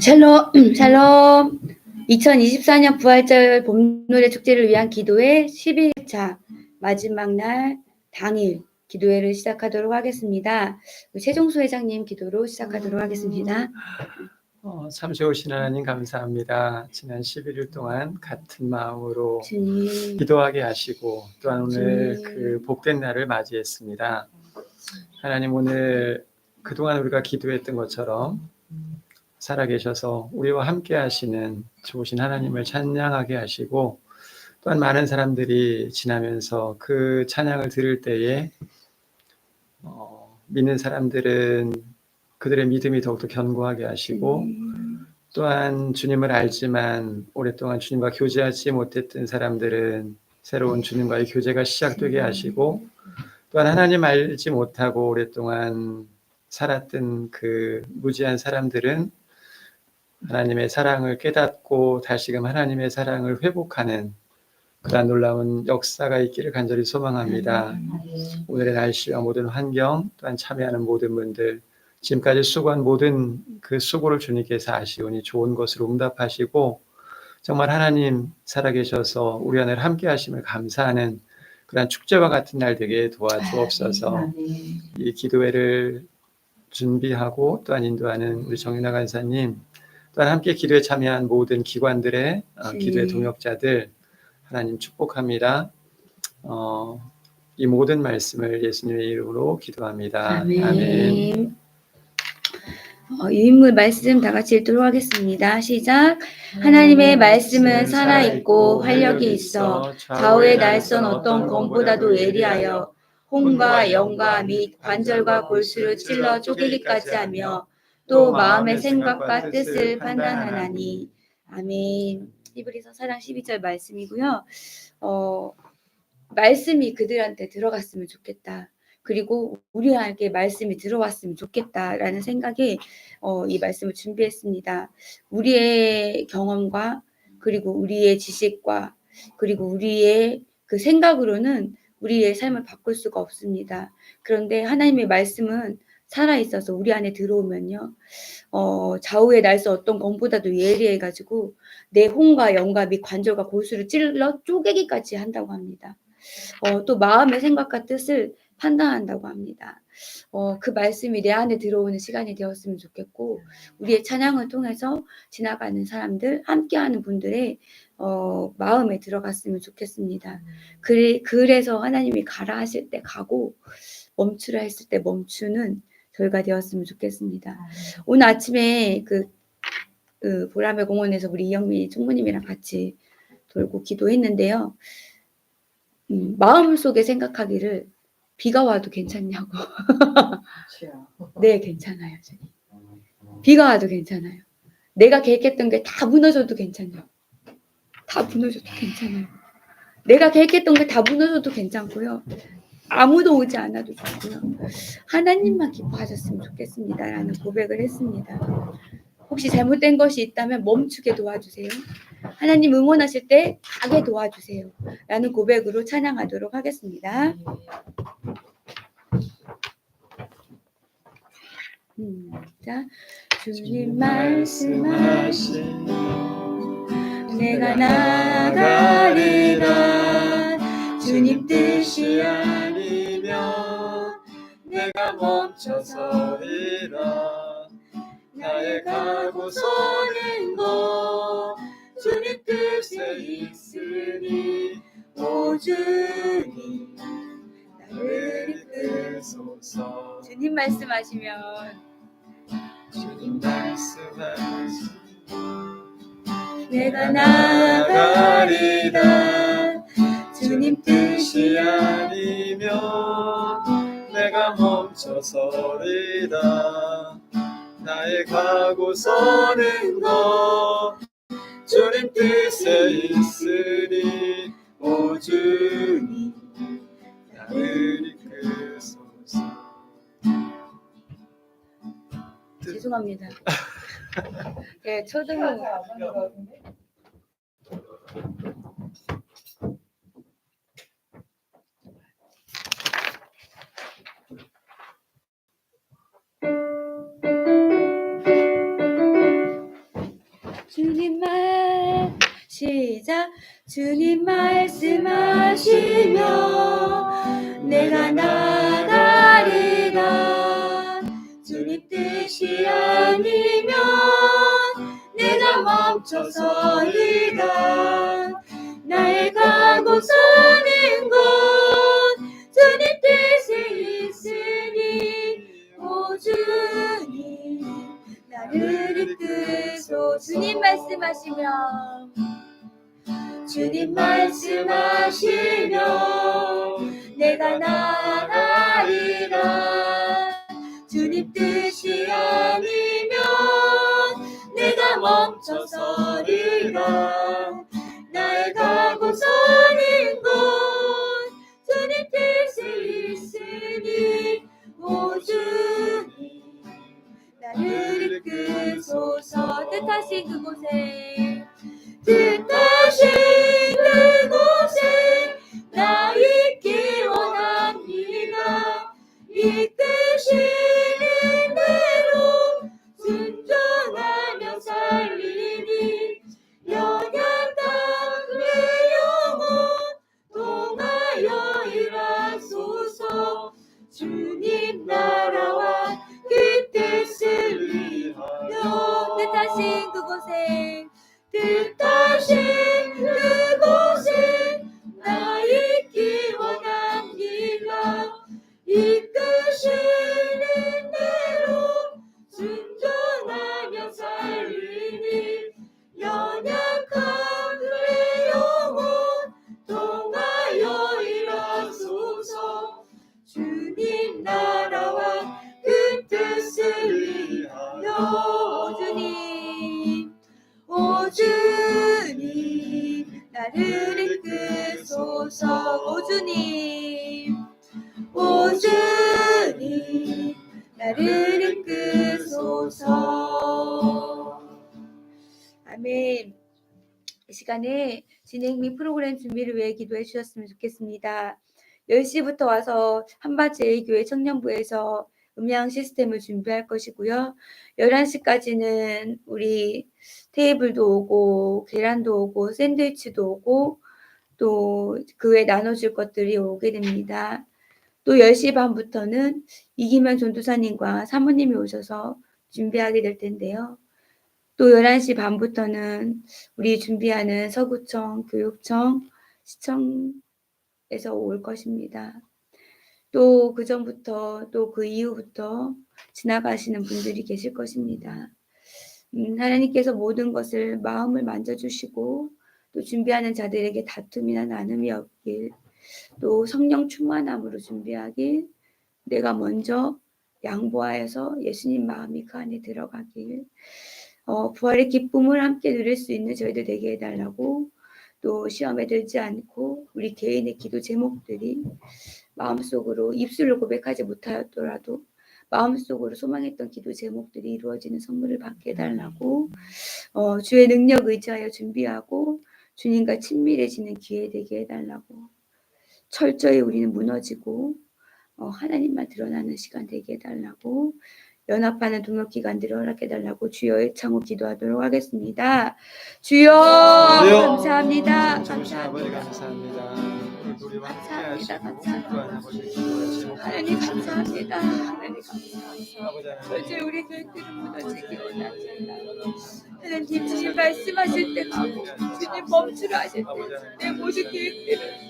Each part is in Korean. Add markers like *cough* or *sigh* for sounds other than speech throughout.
샬롬, 샬롬. 2024년 부활절 봄노래 축제를 위한 기도회 11차 마지막 날 당일 기도회를 시작하도록 하겠습니다. 최종수 회장님 기도로 시작하도록 하겠습니다. 어, 참 좋으신 하나님 감사합니다. 지난 11일 동안 같은 마음으로 주님, 기도하게 하시고 또한 오늘 주님. 그 복된 날을 맞이했습니다. 하나님 오늘 그동안 우리가 기도했던 것처럼 살아계셔서 우리와 함께 하시는 좋으신 하나님을 찬양하게 하시고 또한 많은 사람들이 지나면서 그 찬양을 들을 때에 어, 믿는 사람들은 그들의 믿음이 더욱더 견고하게 하시고 또한 주님을 알지만 오랫동안 주님과 교제하지 못했던 사람들은 새로운 주님과의 교제가 시작되게 하시고 또한 하나님 알지 못하고 오랫동안 살았던 그 무지한 사람들은 하나님의 사랑을 깨닫고 다시금 하나님의 사랑을 회복하는 그러한 놀라운 역사가 있기를 간절히 소망합니다. 오늘의 날씨와 모든 환경 또한 참여하는 모든 분들 지금까지 수고한 모든 그 수고를 주님께서 아시오니 좋은 것으로 응답하시고 정말 하나님 살아계셔서 우리 안에 함께 하심을 감사하는 그런 축제와 같은 날 되게 도와주옵소서. 이 기도회를 준비하고 또한 인도하는 우리 정윤아 간사님 또한 함께 기도에 참여한 모든 기관들의 어, 네. 기도의 동역자들 하나님 축복합니다. 어, 이 모든 말씀을 예수님의 이름으로 기도합니다. 아멘. 어, 유인물 말씀 다 같이 읽도록 하겠습니다. 시작. 하나님의 말씀은 살아 있고 활력이 있어 좌우의 날선 어떤 검보다도 예리하여 혼과 영과 및 관절과 골수를 찔러 쪼개기까지 하며 또 마음의 생각과 뜻을 판단하나니 아멘. 히브리서 4장 12절 말씀이고요. 어, 말씀이 그들한테 들어갔으면 좋겠다. 그리고 우리에게 말씀이 들어왔으면 좋겠다라는 생각에 어, 이 말씀을 준비했습니다. 우리의 경험과 그리고 우리의 지식과 그리고 우리의 그 생각으로는 우리의 삶을 바꿀 수가 없습니다. 그런데 하나님의 말씀은 살아 있어서 우리 안에 들어오면요, 어, 좌우의 날서 어떤 검보다도 예리해가지고 내 혼과 영과 및 관절과 골수를 찔러 쪼개기까지 한다고 합니다. 어, 또 마음의 생각과 뜻을 판단한다고 합니다. 어, 그 말씀이 내 안에 들어오는 시간이 되었으면 좋겠고, 우리의 찬양을 통해서 지나가는 사람들, 함께하는 분들의 어, 마음에 들어갔으면 좋겠습니다. 그래, 그래서 하나님이 가라 하실 때 가고, 멈추라 했을 때 멈추는 저희가 되었으면 좋겠습니다. 오늘 아침에 그, 그 보라매 공원에서 우리 이영미 총무님이랑 같이 돌고 기도했는데요. 음, 마음 속에 생각하기를 비가 와도 괜찮냐고. *laughs* 네, 괜찮아요. 저희. 비가 와도 괜찮아요. 내가 계획했던 게 다 무너져도 괜찮아요. 다 무너져도 괜찮아요. 내가 계획했던 게 다 무너져도 괜찮고요. 아무도 오지 않아도 좋고요. 하나님만 기뻐하셨으면 좋겠습니다. 라는 고백을 했습니다. 혹시 잘못된 것이 있다면 멈추게 도와주세요. 하나님 응원하실 때 가게 도와주세요. 라는 고백으로 찬양하도록 하겠습니다. 음, 자, 주님 말씀하신 내가 나가리라 주님 뜻이 아니면 내가 멈춰서리라 나의 가고 서는 것 주님 뜻에 있으니 오 주님 나를 이끌소서 주님 말씀하시면 주님 말씀하시 내가 나가리라. 주님 뜻이 아니면 내가 멈춰서리라. 나의 가고 서는 것 주님 뜻에 있으니 오 주님 나를 이끌소서. 죄송합니다. *laughs* 네, 초등 주님 말씀하시며 내가 나가리라. 주님 뜻이 아니면 내가 멈춰서리라 나의 가고 사는 것 주님 뜻이 있으니 오 주님 나를 이끄소. 주님 말씀하시며 주님 말씀하시며 내가 나가리라. 주님 뜻이 아니면 내가 멈춰서리라. 나의 가고 사는 곳 주님 뜻이 있으니 오 주님 나를 이끄소서. 뜻하신 그곳에 뜻하신 그곳에 뜻하신 그 오 주님 오 주님 나를 이끄소서 아멘 이 시간에 진행 및 프로그램 준비를 위해 기도해 주셨으면 좋겠습니다. 10시부터 와서 한바제일교회 청년부에서 음향 시스템을 준비할 것이고요. 11시까지는 우리 테이블도 오고 계란도 오고 샌드위치도 오고 또 그 외에 나눠줄 것들이 오게 됩니다. 또 10시 반부터는 이기면 전도사님과 사모님이 오셔서 준비하게 될 텐데요. 또 11시 반부터는 우리 준비하는 서구청, 교육청, 시청에서 올 것입니다. 또 그 전부터 또 그 이후부터 지나가시는 분들이 계실 것입니다. 음, 하나님께서 모든 것을 마음을 만져주시고 또 준비하는 자들에게 다툼이나 나눔이 없길 또 성령 충만함으로 준비하길 내가 먼저 양보하여서 예수님 마음이 그 안에 들어가길 어, 부활의 기쁨을 함께 누릴 수 있는 저희들 되게 해달라고 또 시험에 들지 않고 우리 개인의 기도 제목들이 마음속으로 입술로 고백하지 못하였더라도 마음속으로 소망했던 기도 제목들이 이루어지는 선물을 받게 해달라고 어, 주의 능력 의지하여 준비하고 주님과 친밀해지는 기회 되게 해달라고 철저히 우리는 무너지고 어, 하나님만 드러나는 시간 되게 해달라고 연합하는 동역기관들을 허락해 달라고 주여의 창호 기도하도록 하겠습니다. 주여 주여. 감사합니다. 감사합니다. 감사합니다. 감사합니다. 하나님 감사합니다. 하나님 감사합니다. 절대 우리 교육들은 무너지기 원하지 않아요. 하나님 주님 말씀하실 때 가고 주님 멈추라 하실 때내 모든 계획들은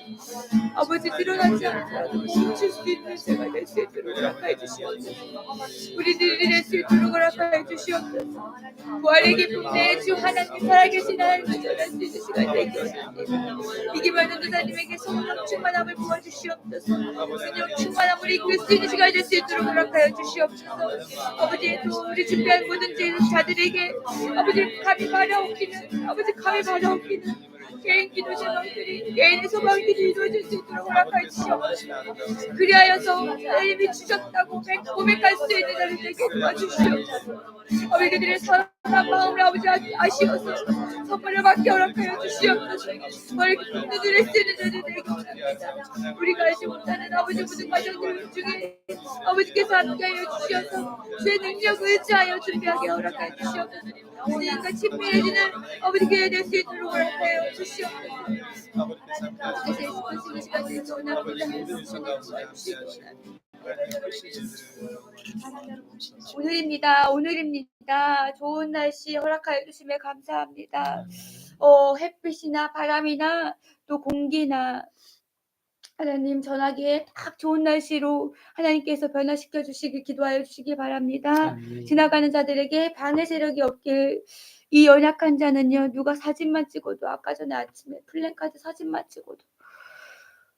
아버지 드러나지 않더라도 멈출 수 있는 제가 될 수 있도록 허락하여 주시옵소서 우리들이 될 수 있도록 허락하여 주시옵소서 부활의 기쁨 내주 하나님 살아계신 하나님을 전할 수 있는 시간 되게 하옵소서 이기만 전도사님에게 성령 충만함을 부어주시옵소서 성령 충만함을 이끌 수 있는 시간이 될수 있도록 허락하여 주시옵소서 아버지 또 우리 준비한 모든 제- 자들에게 아버지 감히 말하옵기는 아버지 감히 말하옵기는. 개인 기도 제목들이 개인의 소망들이 이루어질 수 있도록 허락하여 주시옵소서 그리하여서 하나님이 주셨다고 백- 고백할 수 있는 자를 되게 도와주시옵소서 아버지 그들의 사랑 한 마음을 아버지 아- 아시어서 선물을 받게 허락하여 주시옵소서 머리 누들을 쓰는 자들 되게 원합니다 우리가 알지 못하는 아버지 모든 과정들 중에 아버지께서 함께하여 주시어서 주의 능력을 의지하여 준비하게 허락하여 주시옵소서 주님과 친밀해지는 아버지 교회 될수 있도록 허락하여 주시옵소서 아버지께서 예수께서 시간을 원합니다 주님 도와주시옵소서 오늘입니다. 오늘입니다. 좋은 날씨 허락하여 주심에 감사합니다. 어, 햇빛이나 바람이나 또 공기나 하나님 전하기에 딱 좋은 날씨로 하나님께서 변화시켜 주시길 기도하여 주시기 바랍니다. 아멘. 지나가는 자들에게 방해 세력이 없길 이 연약한 자는요 누가 사진만 찍어도 아까 전에 아침에 플랜카드 사진만 찍어도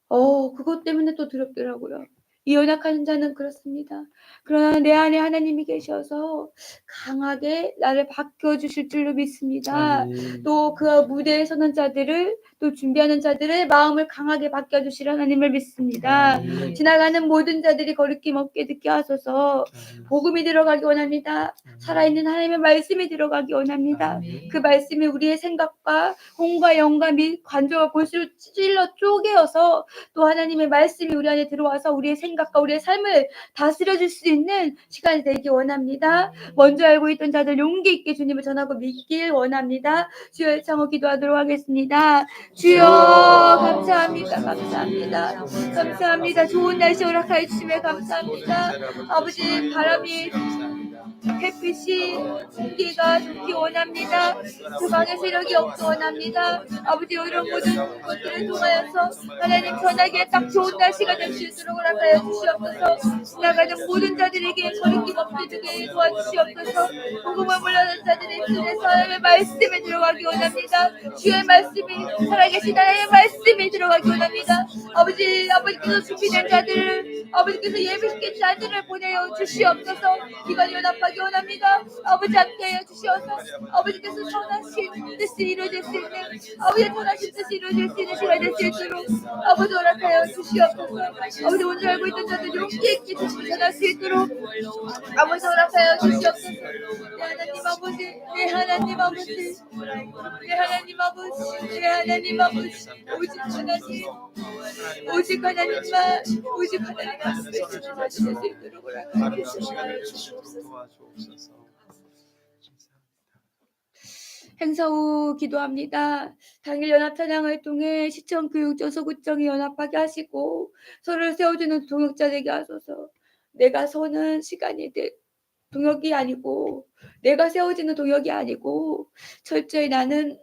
어 그것 때문에 또 두렵더라고요. 이 연약한 자는 그렇습니다. 그러나 내 안에 하나님이 계셔서 강하게 나를 바뀌어 주실 줄로 믿습니다. 아멘. 또그 무대에 서는 자들을 또 준비하는 자들의 마음을 강하게 바뀌어 주실 하나님을 믿습니다. 아멘. 지나가는 모든 자들이 거리낌 없게 듣게 하소서 아멘. 복음이 들어가기 원합니다. 살아있는 하나님의 말씀이 들어가기 원합니다. 아멘. 그 말씀이 우리의 생각과 혼과 영과 및 관조와 골수로 찔러 쪼개어서 또 하나님의 말씀이 우리 안에 들어와서 우리의 생각 과 우리의 삶을 다스려 줄 수 있는 시간이 되기 원합니다. 먼저 알고 있던 자들 용기 있게 주님을 전하고 믿길 원합니다. 주여 창호 기도하도록 하겠습니다. 주여 감사합니다. 감사합니다. 감사합니다. 좋은 날씨 허락하여 주심에 감사합니다. 아버지 바람이 햇빛이 공기가 좋기 원합니다. 그 방의 세력이 없기 원합니다. 아버지 이런 모든 것들을 통하여서 하나님 전하기에 딱 좋은 날씨가 될 수 있도록 허락하여 주시옵소서 지나가는 모든 자들에게 거리낌 없게 되게 도와주시옵소서 복음을 몰라는 자들의 눈에 사람의 말씀에 들어가기 원합니다. 주의 말씀이 살아계신 하나님의 말씀이 들어가기 원합니다. 아버지 아버지께서 준비된 자들을 아버지께서 예비시킨 자들을 보내어 주시옵소서 기관이 연합하 기 원합니다. 아버지 함께하여 주시옵소서 아버지께서 선하신 뜻이 이루어질 수 있는 아버지 선하신 뜻이 이루어질 수 있는 시간 될수 있도록 아버지 허락하여 주시옵소서 아버지 오늘 알고 있던 자들 용기 있게 주시 전할 수 있도록 아버지 허락하여 주시옵소서 내 하나님 아버지 내 하나님 아버지 내 하나님 아버지 내 하나님 아버지 오직 하나님 오직 하나님만 오직 하나님만 말씀을 주실 수 있도록 허락하여 주시옵소서 도와 주옵소서. 행사 후 기도합니다. 당일 연합 찬양을 통해 시청 교육청 소구청이 연합하게 하시고 서로를 세워주는 동역자 되게 하소서. 내가 서는 시간이 돼 동역이 아니고 내가 세워지는 동역이 아니고 철저히 나는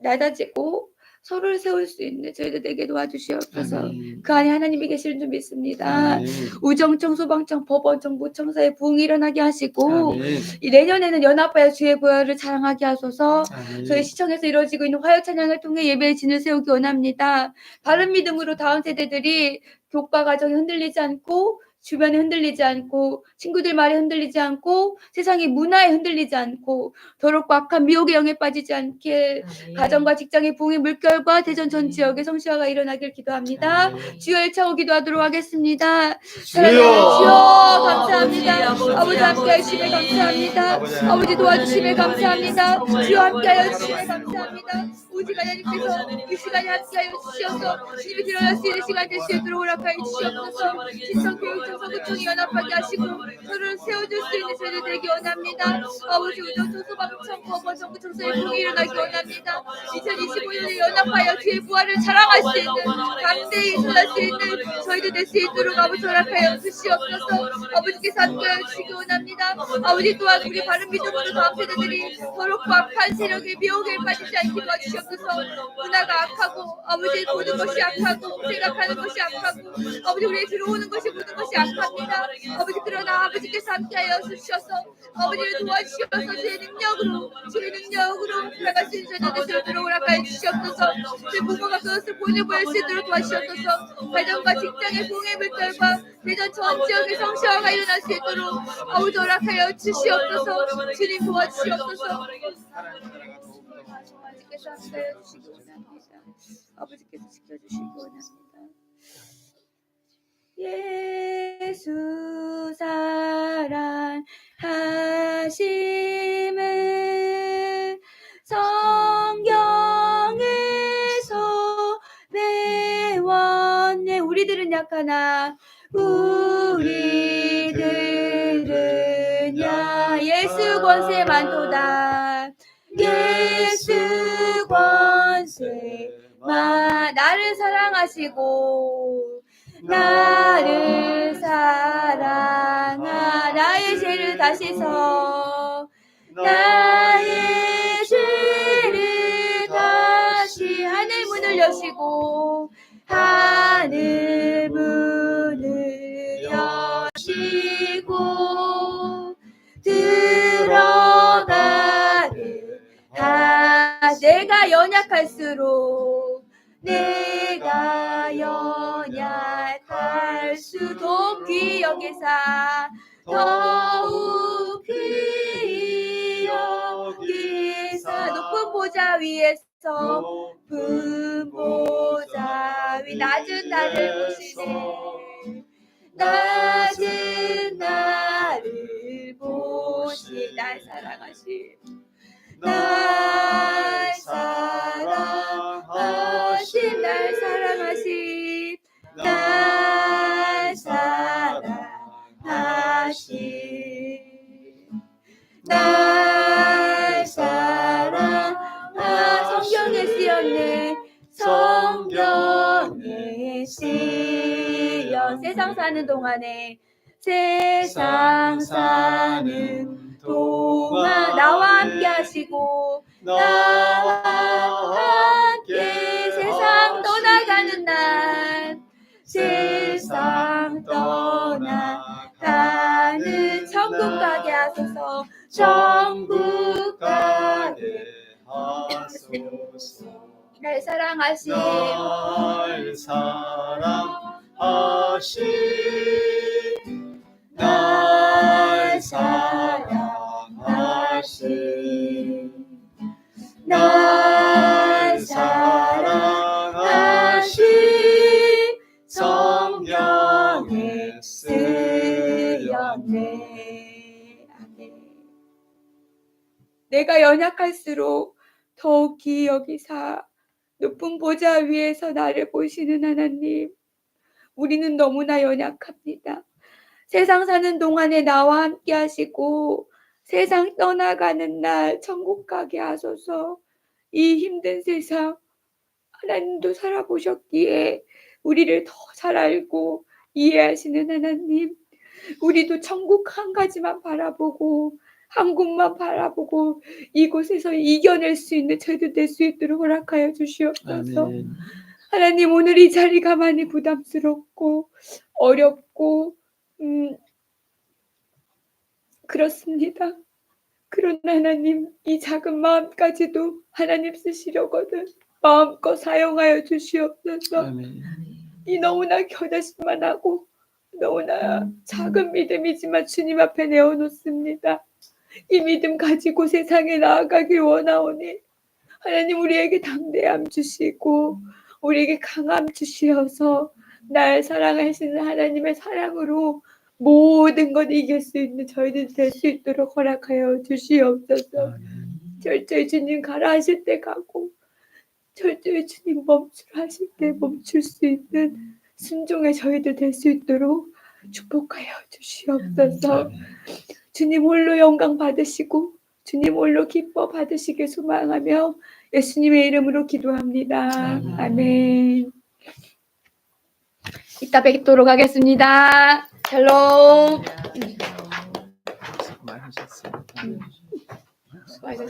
낮아지고 서로를 세울 수 있는 저희들 되게 도와주시옵소서. 아멘. 그 안에 하나님이 계시는 줄 믿습니다. 아멘. 우정청, 소방청, 법원, 정보청사의 부흥이 일어나게 하시고 아멘. 이 내년에는 연합하여 주의 부활을 자랑하게 하소서. 아멘. 저희 시청에서 이루어지고 있는 화요 찬양을 통해 예배의 진을 세우기 원합니다. 바른 믿음으로 다음 세대들이 교과 과정이 흔들리지 않고 주변에 흔들리지 않고 친구들 말에 흔들리지 않고 세상의 문화에 흔들리지 않고 더럽고 악한 미혹의 영에 빠지지 않게 가정과 직장의 부흥의 물결과 대전 전 지역의 성시화가 일어나길 기도합니다. 아멘. 주여 일차고 기도하도록 하겠습니다. 주여! 사랑하는 주여 감사합니다. 아버지, 아버지 함께 아버지. 하시면 감사합니다. 아버지, 아버지 도와주시면 감사합니다. 주여 함께하여 아버지, 감사합니다. 오직 하나님께서 이 시간에 함께하여 주셔서 주님이 드러날 수 있는 시간 될수 있도록 허락하여 주시옵소서 시청 교육청 서구청이 연합하게 하시고 서로를 세워줄 수 있는 저희들 되기 원합니다. 아버지 우정 청 소방청 법원 정부청사의 부흥이 일어나기 원합니다. 2025년에 연합하여 주의 부활을 자랑할 수 있는 감대히 일어날 수 있는 저희들 될 수 있도록 아버지 허락하여 주시옵소서 아버지께서 함께하여 주시기 원합니다. 아버지 또한 우리 바른 믿음으로 다음 세대들이 더럽고 악한 세력의 미혹에 빠지지 않게 도와주시옵소서 문화가 악하고 아버지 보는 것이 악하고 생각하는 것이 악하고 아버지 우리에 들어오는 것이 모든 것이 악합니다. 아버지 그러나 아버지께서 함께하여 주셔서 아버지를 도와주셔서 주의 능력으로 주의 능력으로 나갈 수 있는 저희들 되도록 허락하여 주시옵소서. 제 부모가 그것을 보내보일 수 있도록 도와주시옵소서. 가정과 직장의 봉의 물결과 대전 전 지역의 성시화가 일어날 수 있도록 아버지 허락하여 주시옵소서. 주님 도와주시옵소서 함께하여 주시기 원합니다. 아버지께서 지켜주시기 원합니다. 예수 사랑하심을 성경에서 배웠네 우리들은 약하나 우리들은 야 예수 권세 예수 권세 마 나를 사랑하시고 나를 사랑하 나의 죄를 다시서 나의 죄를 다시 하늘 문을 여시고 하늘 문을 여시고 들어가를 하 내가 연약할수록 내가 연약할수록 귀 여기사 더욱 귀 여기사 높은 보좌 위에서 높은 보좌 위 낮은 나를 보시네. 낮은 나를 보시 날 사랑하시 날 사랑하시 사는 동안에 세상 사는 동안 나와 함께 하시고 나와 함께 세상 떠나가는 날 세상 떠나가는 천국 가게 하소서. 천국 가게 하소서. 날 사랑하시 날 사랑 내가 연약할수록 더욱 기 여기사 높은 보좌 위에서 나를 보시는 하나님. 우리는 너무나 연약합니다. 세상 사는 동안에 나와 함께 하시고 세상 떠나가는 날 천국 가게 하소서. 이 힘든 세상 하나님도 살아보셨기에 우리를 더 잘 알고 이해하시는 하나님. 우리도 천국 한 가지만 바라보고 한 곳만 바라보고 이곳에서 이겨낼 수 있는 저희도 될 수 있도록 허락하여 주시옵소서. 아멘. 하나님 오늘 이 자리가 많이 부담스럽고 어렵고 음 그렇습니다. 그러나 하나님 이 작은 마음까지도 하나님 쓰시려거든 마음껏 사용하여 주시옵소서. 아멘. 이 너무나 겨자씨만 하고 너무나 작은 믿음이지만 주님 앞에 내어놓습니다. 이 믿음 가지고 세상에 나아가길 원하오니 하나님 우리에게 담대함 주시고 우리에게 강함 주시어서 날 사랑하시는 하나님의 사랑으로 모든 것 이길 수 있는 저희들 될 수 있도록 허락하여 주시옵소서. 철저히 주님 가라 하실 때 가고 철저히 주님 멈추라 하실 때 멈출 수 있는 순종의 저희들 될 수 있도록 축복하여 주시옵소서. 주님 홀로 영광 받으시고 주님 홀로 기뻐 받으시길 소망하며 예수님의 이름으로 기도합니다. 아멘. 아멘. 이따 뵙도록 하겠습니다. 샬롬. 수고 많으셨습니다.